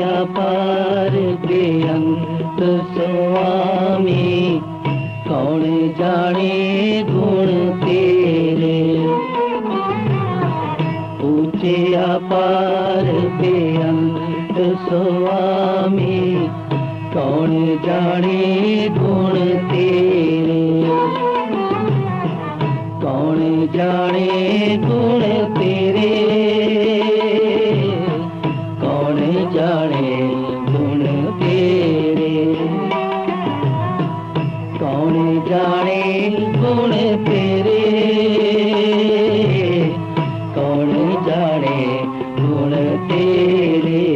अपार बेअंत स्वामी, कौन जाने गुण तेरे? ऊँचे अपार बेअंत स्वामी, कौन जाने गुण तेरे? कौन जाने गुण காணே குண பேரே. கவுனே ஜானே குண பேரே. கவுனே ஜானே குண பேரே.